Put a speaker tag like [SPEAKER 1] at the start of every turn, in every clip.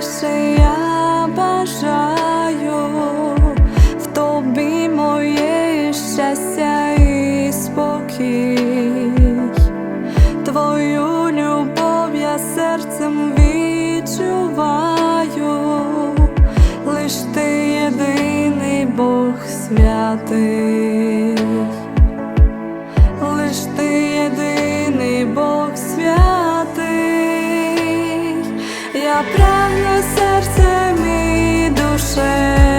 [SPEAKER 1] лише я бажаю. В тобі моє щастя і спокій, твою любов я серцем відчуваю, лиш ти єдиний Бог святий. Я прагну серцем і душею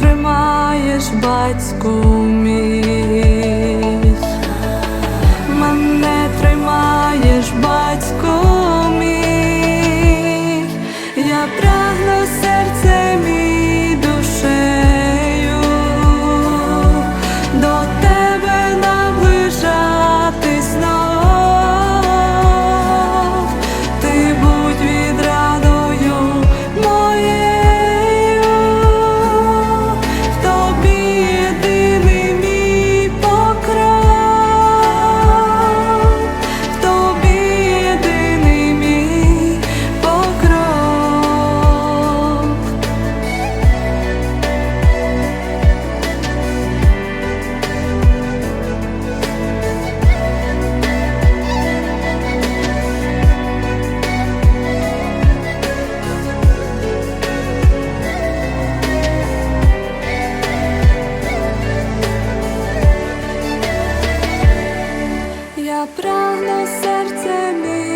[SPEAKER 1] тримаєш, батьку мій. Рано серце мій.